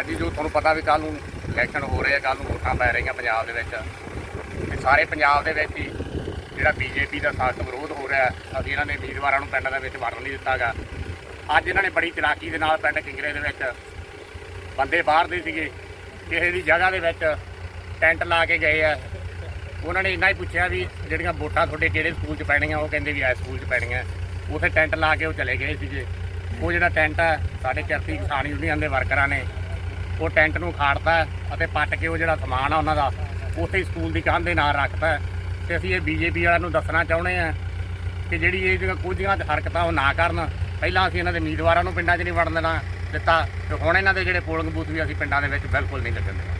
ਅੱਜ ਜੋ ਤੁਹਾਨੂੰ ਪਤਾ ਵੀ ਕੱਲ ਨੂੰ ਇਲੈਕਸ਼ਨ ਹੋ ਰਹੇ ਆ ਕੱਲ ਨੂੰ ਵੋਟਾਂ ਪੈ ਰਹੀਆਂ ਪੰਜਾਬ ਦੇ ਵਿੱਚ। ਤੇ ਸਾਰੇ ਪੰਜਾਬ ਦੇ ਵਿੱਚ ਹੀ ਜਿਹੜਾ ਬੀਜੇਪੀ ਦਾ ਸਖਤ ਵਿਰੋਧ ਹੋ ਰਿਹਾ ਅਸੀਂ ਇਹਨਾਂ ਨੇ ਉਮੀਦਵਾਰਾਂ ਨੂੰ ਪਿੰਡਾਂ ਦੇ ਵਿੱਚ ਵੜਨ ਨਹੀਂ ਦਿੱਤਾਗਾ ਅੱਜ ਇਹਨਾਂ ਨੇ ਬੜੀ ਚਲਾਕੀ ਦੇ ਨਾਲ ਪਿੰਡ ਕਿੰਗਰੇ ਦੇ ਵਿੱਚ ਬੰਦੇ ਬਾਹਰ ਦੇ ਸੀਗੇ, ਕਿਸੇ ਦੀ ਜਗ੍ਹਾ ਦੇ ਵਿੱਚ ਟੈਂਟ ਲਾ ਕੇ ਗਏ ਆ। ਉਹਨਾਂ ਨੇ ਇੰਨਾ ਹੀ ਪੁੱਛਿਆ ਵੀ ਜਿਹੜੀਆਂ ਵੋਟਾਂ ਤੁਹਾਡੇ ਕਿਹੜੇ ਸਕੂਲ 'ਚ ਪੈਣੀਆਂ, ਉਹ ਕਹਿੰਦੇ ਵੀ ਇਸ ਸਕੂਲ 'ਚ ਪੈਣੀਆਂ। ਉੱਥੇ ਟੈਂਟ ਲਾ ਕੇ ਉਹ ਚਲੇ ਗਏ ਸੀਗੇ। ਉਹ ਜਿਹੜਾ ਟੈਂਟ ਹੈ, ਸਾਡੇ ਚਰਤੀ ਕਿਸਾਨ ਯੂਨੀਅਨ ਦੇ ਵਰਕਰਾਂ ਨੇ ਉਹ ਟੈਂਟ ਨੂੰ ਖਾੜਤਾ ਅਤੇ ਪੱਟ ਕੇ ਉਹ ਜਿਹੜਾ ਸਮਾਨ ਆ ਉਹਨਾਂ ਦਾ ਉੱਥੇ ਹੀ ਸਕੂਲ ਦੀ ਕੰਧ ਦੇ ਨਾਲ ਰੱਖਤਾ ਤੇ ਅਸੀਂ ਇਹ ਬੀਜੇਪੀ ਵਾਲਿਆਂ ਨੂੰ ਦੱਸਣਾ ਚਾਹੁੰਦੇ ਆ ਕਿ ਜਿਹੜੀ ਇਹ ਜਿਹੜੀਆਂ ਕੁਝੀਆਂ ਹਰਕਤਾਂ ਉਹ ਨਾ ਕਰਨ। ਪਹਿਲਾਂ ਅਸੀਂ ਇਹਨਾਂ ਦੇ ਉਮੀਦਵਾਰਾਂ ਨੂੰ ਪਿੰਡਾਂ 'ਚ ਨਹੀਂ ਵੜਨ ਦੇਣਾ ਦਿੱਤਾ ਤੇ ਹੁਣ ਇਹਨਾਂ ਦੇ ਜਿਹੜੇ ਪੋਲਿੰਗ ਬੂਥ ਵੀ ਅਸੀਂ ਪਿੰਡਾਂ ਦੇ ਵਿੱਚ ਬਿਲਕੁਲ ਨਹੀਂ ਲੱਗਣ ਦੇਣਾ।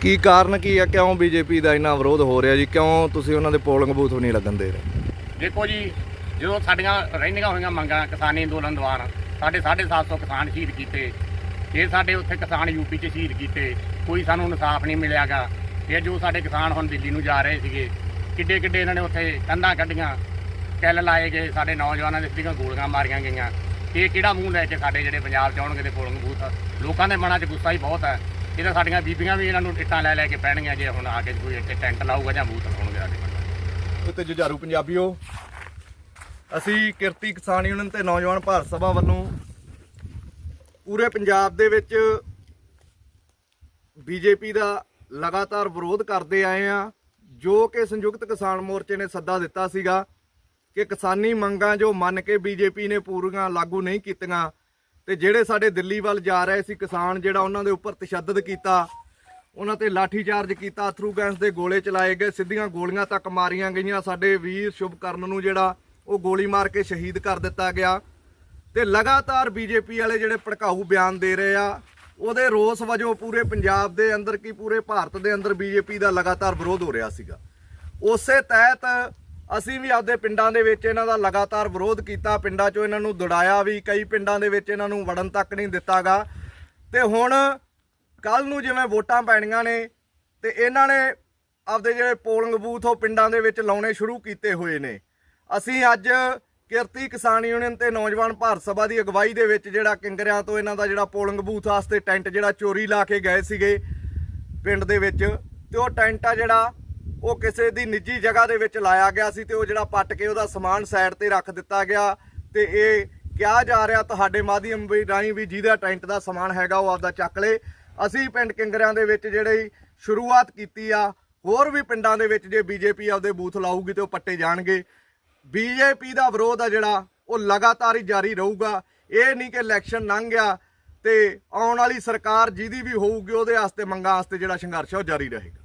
ਕੀ ਕਾਰਨ ਕੀ ਆ? ਕਿਉਂ ਬੀਜੇਪੀ ਦਾ ਇੰਨਾ ਵਿਰੋਧ ਹੋ ਰਿਹਾ ਜੀ? ਕਿਉਂ ਤੁਸੀਂ ਉਹਨਾਂ ਦੇ ਪੋਲਿੰਗ ਬੂਥ ਨਹੀਂ ਲੱਗਣ ਦੇ ਰਹੇ? ਦੇਖੋ ਜੀ ਜਦੋਂ ਸਾਡੀਆਂ ਰਹਿੰਦੀਆਂ ਹੋਈਆਂ ਮੰਗਾਂ ਕਿਸਾਨੀ ਅੰਦੋਲਨ ਦੌਰਾਨ ਸਾਡੇ 750 ਕਿਸਾਨ ਸ਼ਹੀਦ ਕੀਤੇ। ਇਹ ਸਾਡੇ ਉੱਥੇ ਕਿਸਾਨ ਯੂਪੀ 'ਚ ਸ਼ਹੀਦ ਕੀਤੇ, ਕੋਈ ਸਾਨੂੰ ਇਨਸਾਫ ਨਹੀਂ ਮਿਲਿਆਗਾ। ਇਹ ਜੋ ਸਾਡੇ ਕਿਸਾਨ ਹੁਣ ਦਿੱਲੀ ਨੂੰ ਜਾ ਰਹੇ ਸੀਗੇ, ਕਿੱਡੇ ਕਿੱਡੇ ਇਹਨਾਂ ਨੇ ਉੱਥੇ ਕੰਧਾਂ ਕੱਢੀਆਂ ਕਿੱਲ ਲਾਏ ਗਏ, ਸਾਡੇ ਨੌਜਵਾਨਾਂ ਦੇ ਸਿੱਧੀਆਂ ਗੋਲੀਆਂ ਮਾਰੀਆਂ ਗਈਆਂ। ਇਹ ਕਿਹੜਾ ਮੂੰਹ ਲੈ ਕੇ ਸਾਡੇ ਜਿਹੜੇ ਪੰਜਾਬ 'ਚ ਆਉਣਗੇ ਤੇ ਪੋਲਿੰਗ ਬੂਥ, ਲੋਕਾਂ ਦੇ ਮਨਾਂ 'ਚ ਗੁੱਸਾ ਹੀ ਬਹੁਤ ਹੈ ਇਹ ਤਾਂ ਸਾਡੀਆਂ ਬੀਬੀਆਂ ਵੀ ਇਹਨਾਂ ਨੂੰ ਟਿੱਟਾਂ ਲੈ ਲੈ ਕੇ ਪੈਣਗੀਆਂ, ਜੇ ਹੁਣ ਆ ਕੇ ਕੋਈ ਇੱਥੇ ਟੈਂਟ ਲਾਊਗਾ ਜਾਂ ਬੂਥ ਲਾਉਣਗੇ ਸਾਡੇ ਪਿੰਡ ਤੇ ਜੁਝਾਰੂ ਪੰਜਾਬੀਓ, ਅਸੀਂ ਕਿਰਤੀ ਕਿਸਾਨ ਯੂਨੀਅਨ ਤੇ ਨੌਜਵਾਨ ਭਾਰਤ ਸਭਾ ਵੱਲੋਂ ਪੂਰੇ ਪੰਜਾਬ ਦੇ ਵਿੱਚ ਬੀਜੇਪੀ ਦਾ ਲਗਾਤਾਰ ਵਿਰੋਧ ਕਰਦੇ ਆਏ ਆ, ਜੋ ਕਿ ਸੰਯੁਕਤ ਕਿਸਾਨ ਮੋਰਚੇ ਨੇ ਸੱਦਾ ਦਿੱਤਾ ਸੀਗਾ ਕਿ ਕਿਸਾਨੀ ਮੰਗਾਂ ਜੋ ਮੰਨ ਕੇ ਬੀਜੇਪੀ ਨੇ ਪੂਰੀਆਂ ਲਾਗੂ ਨਹੀਂ ਕੀਤੀਆਂ ਤੇ ਜਿਹੜੇ ਸਾਡੇ ਦਿੱਲੀ ਵੱਲ ਜਾ ਰਹੇ ਸੀ ਕਿਸਾਨ ਜਿਹੜਾ ਉਹਨਾਂ ਦੇ ਉੱਪਰ ਤਸ਼ੱਦਦ ਕੀਤਾ, ਉਹਨਾਂ ਤੇ ਲਾਠੀ ਚਾਰਜ ਕੀਤਾ ਅਥਰੂ ਗੈਸ ਦੇ ਗੋਲੇ ਚਲਾਏ ਗਏ, ਸਿੱਧੀਆਂ ਗੋਲੀਆਂ ਤੱਕ ਮਾਰੀਆਂ ਗਈਆਂ, ਸਾਡੇ ਵੀਰ ਸ਼ੁਭਕਰਨ ਨੂੰ ਜਿਹੜਾ ਉਹ ਗੋਲੀ ਮਾਰ ਕੇ ਸ਼ਹੀਦ ਕਰ ਦਿੱਤਾ ਗਿਆ। ਤੇ ਲਗਾਤਾਰ ਬੀਜੇਪੀ ਵਾਲੇ ਜਿਹੜੇ ਭੜਕਾਊ ਬਿਆਨ ਦੇ ਰਹੇ ਆ, ਉਹਦੇ ਰੋਸ ਵਜੋਂ ਪੂਰੇ ਪੰਜਾਬ ਦੇ ਅੰਦਰ ਕੀ ਪੂਰੇ ਭਾਰਤ ਦੇ ਅੰਦਰ ਬੀਜੇਪੀ ਦਾ ਲਗਾਤਾਰ ਵਿਰੋਧ ਹੋ ਰਿਹਾ ਸੀਗਾ। ਉਸੇ ਤਹਿਤ ਅਸੀਂ ਵੀ ਆਪਦੇ ਪਿੰਡਾਂ ਦੇ ਵਿੱਚ ਇਹਨਾਂ ਦਾ ਲਗਾਤਾਰ ਵਿਰੋਧ ਕੀਤਾ, ਪਿੰਡਾਂ 'ਚੋਂ ਇਹਨਾਂ ਨੂੰ ਦੜਾਇਆ ਵੀ, ਕਈ ਪਿੰਡਾਂ ਦੇ ਵਿੱਚ ਇਹਨਾਂ ਨੂੰ ਵੜਨ ਤੱਕ ਨਹੀਂ ਦਿੱਤਾਗਾ। ਤੇ ਹੁਣ ਕੱਲ ਨੂੰ ਜਿਵੇਂ ਵੋਟਾਂ ਪੈਣੀਆਂ ਨੇ, ਤੇ ਇਹਨਾਂ ਨੇ ਆਪਦੇ ਜਿਹੜੇ ਪੋਲਿੰਗ ਬੂਥ ਉਹ ਪਿੰਡਾਂ ਦੇ ਵਿੱਚ ਲਾਉਣੇ ਸ਼ੁਰੂ ਕੀਤੇ ਹੋਏ ਨੇ। ਅਸੀਂ ਅੱਜ ਕਿਰਤੀ ਕਿਸਾਨ ਯੂਨੀਅਨ ਤੇ ਨੌਜਵਾਨ ਭਾਰਤ ਸਭਾ ਦੀ ਅਗਵਾਈ ਦੇ ਵਿੱਚ ਜਿਹੜਾ ਕਿੰਗਰਿਆਂ ਤੋਂ ਇਹਨਾਂ ਦਾ ਜਿਹੜਾ ਪੋਲਿੰਗ ਬੂਥ ਵਾਸਤੇ ਟੈਂਟ ਜਿਹੜਾ ਚੋਰੀ ਲਾ ਕੇ ਗਏ ਸੀਗੇ ਪਿੰਡ ਦੇ ਵਿੱਚ ਤੇ ਉਹ ਟੈਂਟ ਆ ਜਿਹੜਾ ਉਹ ਕਿਸੇ ਦੀ ਨਿੱਜੀ ਜਗ੍ਹਾ ਦੇ ਵਿੱਚ ਲਾਇਆ ਗਿਆ ਸੀ ਤੇ ਉਹ ਜਿਹੜਾ ਪੱਟ ਕੇ ਉਹਦਾ ਸਮਾਨ ਸਾਈਡ ਤੇ ਰੱਖ ਦਿੱਤਾ ਗਿਆ ਤੇ ਇਹ ਕਿਹਾ ਜਾ ਰਿਹਾ ਤੁਹਾਡੇ ਮਾਧਿਅਮ ਵੀ ਰਾਹੀਂ ਵੀ ਜਿਹਦਾ ਟੈਂਟ ਦਾ ਸਮਾਨ ਹੈਗਾ ਉਹ ਆਪਦਾ ਚੱਕ ਲੇ। ਅਸੀਂ ਪਿੰਡ ਕਿੰਗਰਿਆਂ ਦੇ ਵਿੱਚ ਜਿਹੜੇ ਸ਼ੁਰੂਆਤ ਕੀਤੀ ਆ, ਹੋਰ ਵੀ ਪਿੰਡਾਂ ਦੇ ਵਿੱਚ ਜੇ ਬੀਜੇਪੀ ਆਪਦੇ ਬੂਥ ਲਾਊਗੀ ਤੇ ਉਹ ਪੱਟੇ ਜਾਣਗੇ। ਬੀਜੇਪੀ ਦਾ ਵਿਰੋਧ ਆ ਜਿਹੜਾ, ਉਹ ਲਗਾਤਾਰ ਹੀ ਜਾਰੀ ਰਹੂਗਾ। ਇਹ ਨਹੀਂ ਕਿ ਇਲੈਕਸ਼ਨ ਲੰਘ ਗਿਆ ਤੇ ਆਉਣ ਵਾਲੀ ਸਰਕਾਰ ਜਿਹਦੀ ਵੀ ਹੋਊਗੀ, ਉਹਦੇ ਵਾਸਤੇ, ਮੰਗਾਂ ਵਾਸਤੇ ਜਿਹੜਾ ਸੰਘਰਸ਼ ਆ, ਉਹ ਜਾਰੀ ਰਹੇਗਾ।